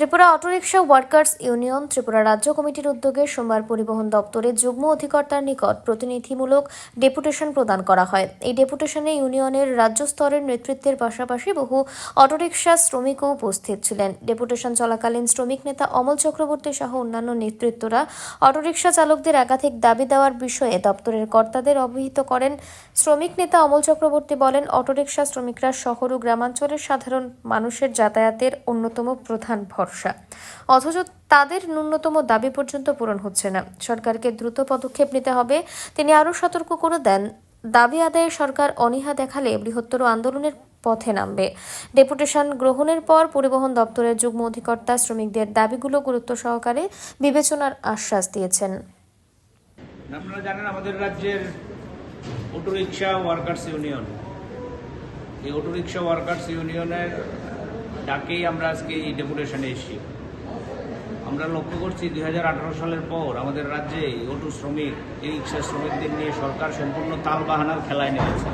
Tripura autorickshaw workers union, Tripura রাজ্য কমিটির উদ্যোগে সোমবার পরিবহন দপ্তরে যুগ্ম অধিকর্তার নিকট প্রতিনিধিমূলক ডেপুটেশন প্রদান করা হয়। এই ডেপুটেশনে ইউনিয়নের রাজ্য স্তরের নেতৃত্বের পাশাপাশি বহু অটোরিকশা শ্রমিকও উপস্থিত ছিলেন। ডেপুটেশন চলাকালীন শ্রমিক নেতা অমল চক্রবর্তী সহ অন্যান্য নেতৃত্বরা অটোরিকশা চালকদের একাধিক দাবি দেওয়ার বিষয়ে দপ্তরের কর্তাদের অবহিত করেন। শ্রমিক নেতা অমল চক্রবর্তী বলেন, অটোরিকশা শ্রমিকরা শহর ও গ্রামাঞ্চলের সাধারণ মানুষের যাতায়াতের অন্যতম প্রধান ভরসা। অথচ তাদের ন্যূনতম দাবি পর্যন্ত পূরণ হচ্ছে না। সরকারকে দ্রুত পদক্ষেপ নিতে হবে। তিনি আরও সতর্ক করে দেন, দাবি আদায়ে সরকার অনীহা দেখালে বৃহত্তর আন্দোলনের পথে নামবে। ডেপুটেশন গ্রহণের পর পরিবহন দপ্তরের যুগ্ম অধিকর্তা শ্রমিকদের দাবিগুলো গুরুত্ব সহকারে বিবেচনার আশ্বাস দিয়েছেন। আপনারা জানেন আমাদের রাজ্যের অটোরিকশা ওয়ার্কার্স ইউনিয়ন। এই অটোরিকশা ওয়ার্কার্স ইউনিয়নের ডাকেই আমরা আজকে এই ডেপুটেশনে এসেছি। আমরা লক্ষ্য করছি দু হাজার আঠারো সালের পর আমাদের রাজ্যে অটো শ্রমিক, এই রিক্সা শ্রমিকদের নিয়ে সরকার সম্পূর্ণ তাল বাহানার খেলায় নেমেছে।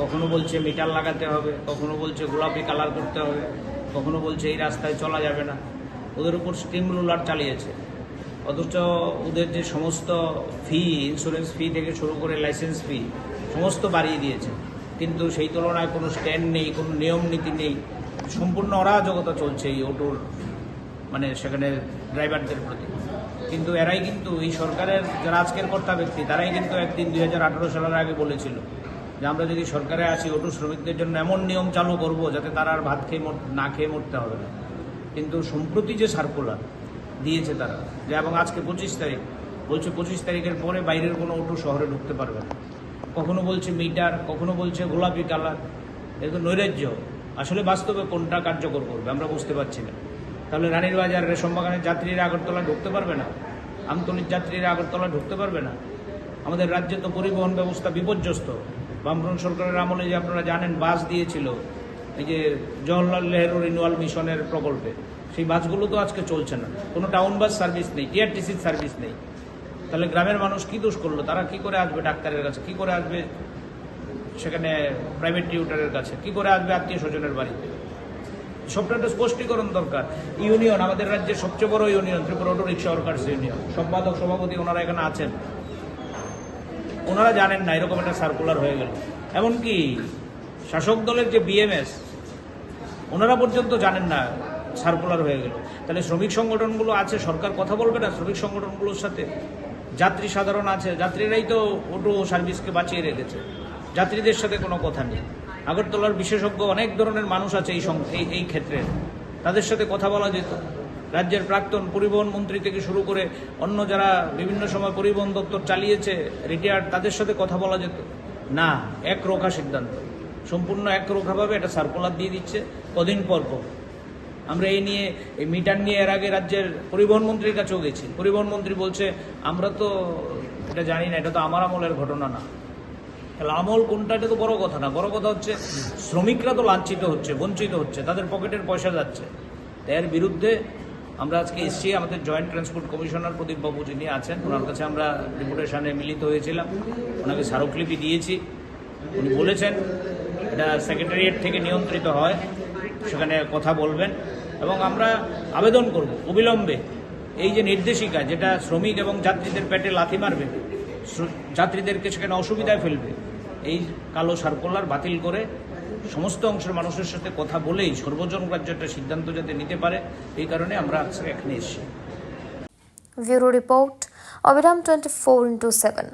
কখনো বলছে মিটার লাগাতে হবে, কখনো বলছে গোলাপি কালার করতে হবে, কখনো বলছে এই রাস্তায় চলা যাবে না। ওদের উপর স্টিম রুলার চালিয়েছে। অথচ ওদের যে সমস্ত ফি ইন্স্যুরেন্স ফি থেকে শুরু করে লাইসেন্স ফি সমস্ত বাড়িয়ে দিয়েছে। কিন্তু সেই তুলনায় কোনো স্ট্যান্ড নেই, কোনো নিয়ম নীতি নেই। সম্পূর্ণ অরাজকতা চলছে এই অটোর মানে সেখানে ড্রাইভারদের প্রতি। কিন্তু এরাই কিন্তু, এই সরকারের যারা আজকের কর্তা ব্যক্তি, তারাই কিন্তু একদিন দুই হাজার আঠেরো সালের আগে বলেছিল যে আমরা যদি সরকারে আসি, অটো শ্রমিকদের জন্য এমন নিয়ম চালু করব যাতে তারা আর ভাত খেয়ে না খেয়ে মরতে হবে না। কিন্তু সম্প্রতি যে সার্কুলার দিয়েছে তারা, যে এবং আজকে পঁচিশ তারিখ, বলছে পঁচিশ তারিখের পরে বাইরের কোনো অটো শহরে ঢুকতে পারবে না। কখনো বলছে মিটার, কখনো বলছে গোলাপি কালার এগুলো নৈরাজ্য। আসলে বাস্তবে কোনটা কার্যকর করবে, আমরা বুঝতে পারছি না। তাহলে রানীর বাজার রেশমবাগানের যাত্রীরা আগরতলা ঢুকতে পারবে না? আমতলির যাত্রীরা আগরতলা ঢুকতে পারবে না? আমাদের রাজ্যে তো পরিবহন ব্যবস্থা বিপর্যস্ত। বামফ্রন্ট সরকারের আমলে যে আপনারা জানেন, বাস দিয়েছিল এই যে জওহরলাল নেহরু রিনিউয়াল মিশনের প্রকল্পে। সেই বাসগুলো তো আজকে চলছে না। কোনো টাউন বাস সার্ভিস নেই টিআরটিসির সার্ভিস নেই। তাহলে গ্রামের মানুষ কি দোষ করল? তারা কি করে আসবে ডাক্তারের কাছে? কি করে আসবে? সেখানে প্রাইভেট টিউটারের কাছে। কি করে আসবে আত্মীয় স্বজনের বাড়িতে? সবটা একটা স্পষ্টীকরণ দরকার। ইউনিয়ন, আমাদের রাজ্যের সবচেয়ে বড় union, Tripura auto rickshaw workers union. সম্পাদক, সভাপতি ওনারা এখানে আছেন। ওনারা জানেন না, এরকম একটা সার্কুলার হয়ে গেল। এমনকি শাসক দলের যে বিএমএস ওনারা পর্যন্ত জানেন না সার্কুলার হয়ে গেল। তাহলে শ্রমিক সংগঠনগুলো আছে, সরকার কথা বলবে না শ্রমিক সংগঠনগুলোর সাথে? যাত্রী সাধারণ আছে, যাত্রীরাই তো অটো সার্ভিসকে বাঁচিয়ে রেখেছে। যাত্রীদের সাথে কোনো কথা নেই। আগরতলার বিশেষজ্ঞ অনেক ধরনের মানুষ আছে এই এই এই ক্ষেত্রে। তাদের সাথে কথা বলা যেত। রাজ্যের প্রাক্তন পরিবহন মন্ত্রী থেকে শুরু করে অন্য যারা বিভিন্ন সময় পরিবহন দপ্তর চালিয়েছে, রিটায়ার্ড, তাদের সাথে কথা বলা যেত। না, এক রোখা সিদ্ধান্ত। সম্পূর্ণ একরোখাভাবে একটা সার্কুলার দিয়ে দিচ্ছে, কদিন পর পর। আমরা এই নিয়ে, এই মিটার নিয়ে এর আগে রাজ্যের পরিবহন মন্ত্রীর কাছেও গেছি। পরিবহন মন্ত্রী বলছে, আমরা তো, এটা জানি না, এটা তো আমার আমলের ঘটনা না। তাহলে আমল কোনটা এটা তো বড় কথা না। বড় কথা হচ্ছে, শ্রমিকরা তো লাঞ্ছিত হচ্ছে, বঞ্চিত হচ্ছে, তাদের পকেটের পয়সা যাচ্ছে। এর বিরুদ্ধে আমরা আজকে এসছি, আমাদের জয়েন্ট ট্রান্সপোর্ট কমিশনার প্রদীপ বাবু যিনি আছেন, ওনার কাছে আমরা ডেপুটেশনে মিলিত হয়েছিলাম। ওনাকে স্মারকলিপি দিয়েছি। উনি বলেছেন, এটা সেক্রেটারিয়েট থেকে নিয়ন্ত্রিত হয়, সেখানে কথা বলবেন। এবং আমরা আবেদন করব, অবিলম্বে। এই যে নির্দেশিকা, যেটা শ্রমিক এবং যাত্রীদের পেটে লাথি মারবে যাত্রীদেরকে সেখানে অসুবিধায় ফেলবে। এই কালো সার্কুলার বাতিল করে সমস্ত অংশের মানুষের সাথে কথা বলেই সর্বজন রাজ্য একটা সিদ্ধান্ত যাতে নিতে পারে, এই কারণে আমরা আজকে এখানে এসেছি। ব্যুরো রিপোর্ট, অবিরাম টোয়েন্টি ফোর ইন্টু সেভেন।